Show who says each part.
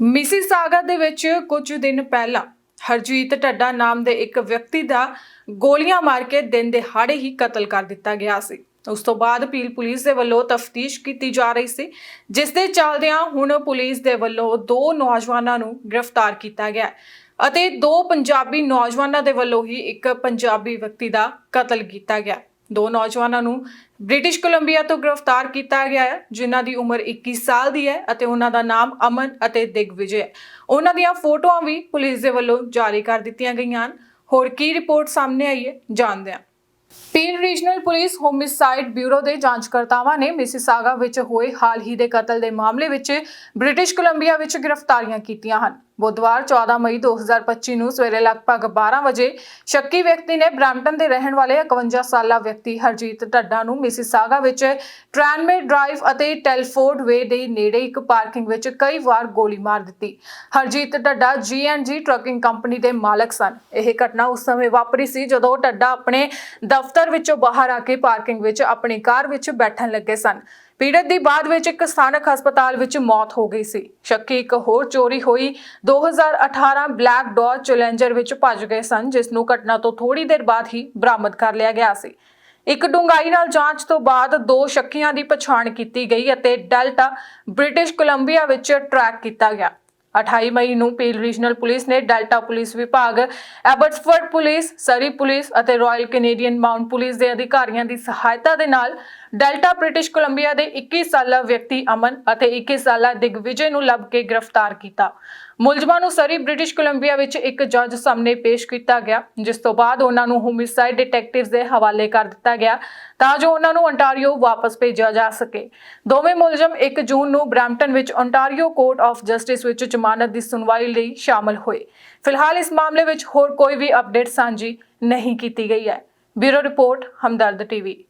Speaker 1: Mississauga ਦੇ ਵਿੱਚ ਕੁਝ ਦਿਨ ਪਹਿਲਾਂ ਹਰਜੀਤ ਢੱਡਾ ਨਾਮ ਦੇ ਇੱਕ ਵਿਅਕਤੀ ਦਾ ਗੋਲੀਆਂ ਮਾਰ ਕੇ ਦਿਨ ਦਿਹਾੜੇ ਹੀ ਕਤਲ ਕਰ ਦਿੱਤਾ ਗਿਆ ਸੀ। ਉਸ ਤੋਂ ਬਾਅਦ ਪੀਲ ਪੁਲਿਸ ਦੇ ਵੱਲੋਂ ਤਫਤੀਸ਼ ਕੀਤੀ ਜਾ ਰਹੀ ਸੀ, ਜਿਸ ਦੇ ਚੱਲਦਿਆਂ ਹੁਣ ਪੁਲਿਸ ਦੇ ਵੱਲੋਂ ਦੋ ਨੌਜਵਾਨਾਂ ਨੂੰ ਗ੍ਰਿਫਤਾਰ ਕੀਤਾ ਗਿਆ ਅਤੇ ਦੋ ਪੰਜਾਬੀ ਨੌਜਵਾਨਾਂ ਦੇ ਵੱਲੋਂ ਹੀ ਇੱਕ ਪੰਜਾਬੀ ਵਿਅਕਤੀ ਦਾ ਕਤਲ ਕੀਤਾ ਗਿਆ ਦੋ ਨੌਜਵਾਨਾਂ ਨੂੰ ਬ੍ਰਿਟਿਸ਼ ਕੋਲੰਬੀਆ ਤੋਂ ਗ੍ਰਿਫਤਾਰ ਕੀਤਾ ਗਿਆ ਹੈ, ਜਿਨ੍ਹਾਂ ਦੀ ਉਮਰ 21 ਸਾਲ ਦੀ ਹੈ ਅਤੇ ਉਹਨਾਂ ਦਾ ਨਾਮ ਅਮਨ ਅਤੇ ਦਿਗਵਿਜੇ ਹੈ। ਉਹਨਾਂ ਦੀਆਂ ਫੋਟੋਆਂ ਵੀ ਪੁਲਿਸ ਦੇ ਵੱਲੋਂ ਜਾਰੀ ਕਰ ਦਿੱਤੀਆਂ ਗਈਆਂ ਹਨ। ਹੋਰ ਕੀ ਰਿਪੋਰਟ ਸਾਹਮਣੇ ਆਈ ਹੈ, ਜਾਣਦੇ ਹਾਂ। ਪੀਰ ਰੀਜਨਲ ਪੁਲਿਸ ਹੋਮਿਸਾਈਡ ਬਿਊਰੋ ਦੇ ਜਾਂਚਕਰਤਾਵਾਂ ਨੇ ਮਿਸੀਸਾਗਾ ਵਿੱਚ ਹੋਏ ਹਾਲ ਹੀ ਦੇ ਕਤਲ ਦੇ ਮਾਮਲੇ ਵਿੱਚ ਬ੍ਰਿਟਿਸ਼ ਕੋਲੰਬੀਆ ਵਿੱਚ ਗ੍ਰਿਫਤਾਰੀਆਂ ਕੀਤੀਆਂ ਹਨ। ਬੁੱਧਵਾਰ 14 ਮਈ 2025 ਨੂੰ ਸਵੇਰੇ ਲਗਭਗ 12 ਵਜੇ ਸ਼ੱਕੀ ਵਿਅਕਤੀ ਨੇ ਬ੍ਰੈਂਟਨ ਦੇ ਰਹਿਣ ਵਾਲੇ 51 ਸਾਲਾ ਵਿਅਕਤੀ ਹਰਜੀਤ ਢੱਡਾ ਨੂੰ ਮਿਸੀਸਾਗਾ ਵਿੱਚ ਟ੍ਰਾਨਮੇ ਡਰਾਈਵ ਅਤੇ ਟੈਲਫੋਰਡ ਵੇ ਦੇ ਨੇੜੇ ਇੱਕ ਪਾਰਕਿੰਗ ਵਿੱਚ ਕਈ ਵਾਰ ਗੋਲੀ ਮਾਰ ਦਿੱਤੀ। ਹਰਜੀਤ ਢੱਡਾ ਜੀ ਟਰੱਕਿੰਗ ਕੰਪਨੀ ਦੇ ਮਾਲਕ ਸਨ। ਇਹ ਘਟਨਾ ਉਸ ਸਮੇਂ ਵਾਪਰੀ ਸੀ ਜਦੋਂ ਢੱਡਾ ਆਪਣੇ ਦਫ਼ਤਰ ਵਿੱਚੋਂ ਬਾਹਰ ਆ ਕੇ ਪਾਰਕਿੰਗ ਵਿੱਚ ਆਪਣੀ ਕਾਰ ਵਿੱਚ ਬੈਠਣ ਲੱਗੇ ਸਨ। ਪੀੜਤ ਦੀ ਬਾਅਦ ਵਿੱਚ ਇੱਕ ਸਥਾਨਕ ਹਸਪਤਾਲ ਵਿੱਚ ਮੌਤ ਹੋ ਗਈ ਸੀ। ਸ਼ੱਕੀ ਇੱਕ ਹੋਰ ਚੋਰੀ ਹੋਈ। 2018 ਬਲੈਕ ਡੌਜ ਚੈਲੰਜਰ ਵਿੱਚ ਭੱਜ ਗਏ ਸਨ, ਜਿਸ ਨੂੰ ਘਟਨਾ ਤੋਂ ਥੋੜੀ ਦੇਰ ਬਾਅਦ ਹੀ ਬਰਾਮਦ ਕਰ ਲਿਆ ਗਿਆ ਸੀ। ਇੱਕ ਡੂੰਘਾਈ ਨਾਲ ਜਾਂਚ ਤੋਂ ਬਾਅਦ ਦੋ ਸ਼ੱਕੀਆਂ ਦੀ ਪਛਾਣ ਕੀਤੀ ਗਈ ਅਤੇ ਡੈਲਟਾ ਬ੍ਰਿਟਿਸ਼ ਕੋਲੰਬੀਆ ਵਿੱਚ ਟਰੈਕ ਕੀਤਾ ਗਿਆ। 28 ਮਈ ਨੂੰ ਪੀਲ ਰੀਜਨਲ ਪੁਲਿਸ ਨੇ ਡੈਲਟਾ ਪੁਲਿਸ ਵਿਭਾਗ, ਐਬਟਸਫੋਰਡ ਪੁਲਿਸ, ਸਰੀ ਪੁਲਿਸ ਅਤੇ ਰਾਇਲ ਕੈਨੇਡੀਅਨ ਮਾਊਂਟ ਪੁਲਿਸ ਦੇ ਅਧਿਕਾਰੀਆਂ ਦੀ ਸਹਾਇਤਾ ਦੇ ਨਾਲ ਡੈਲਟਾ ਬ੍ਰਿਟਿਸ਼ ਕੋਲੰਬੀਆ ਦੇ 21 ਸਾਲਾ ਵਿਅਕਤੀ ਅਮਨ ਅਤੇ 21 ਸਾਲਾ ਦਿਗਵਿਜੇ ਨੂੰ ਲੱਭ ਕੇ ਗ੍ਰਿਫਤਾਰ ਕੀਤਾ। ਮੁਲਜ਼ਮਾਂ ਨੂੰ ਸਰੀ ਬ੍ਰਿਟਿਸ਼ ਕੋਲੰਬੀਆ ਵਿੱਚ ਇੱਕ ਜੱਜ ਸਾਹਮਣੇ ਪੇਸ਼ ਕੀਤਾ ਗਿਆ, ਜਿਸ ਤੋਂ ਬਾਅਦ ਉਹਨਾਂ ਨੂੰ ਹੋਮਿਸਾਈਡ ਡਿਟੈਕਟਿਵਸ ਦੇ ਹਵਾਲੇ ਕਰ ਦਿੱਤਾ ਗਿਆ ਤਾਂ ਜੋ ਉਹਨਾਂ ਨੂੰ ontario ਵਾਪਸ ਭੇਜਿਆ ਜਾ ਸਕੇ। ਦੋਵੇਂ ਮੁਲਜ਼ਮ 1 ਜੂਨ ਨੂੰ ਬ੍ਰੈਂਪਟਨ ਵਿੱਚ ontario ਕੋਰਟ ਆਫ ਜਸਟਿਸ ਵਿੱਚ ਜ਼ਮਾਨਤ ਦੀ ਸੁਣਵਾਈ ਲਈ ਸ਼ਾਮਲ ਹੋਏ। ਫਿਲਹਾਲ ਇਸ ਮਾਮਲੇ ਵਿੱਚ ਹੋਰ ਕੋਈ ਵੀ ਅਪਡੇਟ ਸਾਂਝੀ ਨਹੀਂ ਕੀਤੀ ਗਈ ਹੈ। Bureau report, Hamdard TV.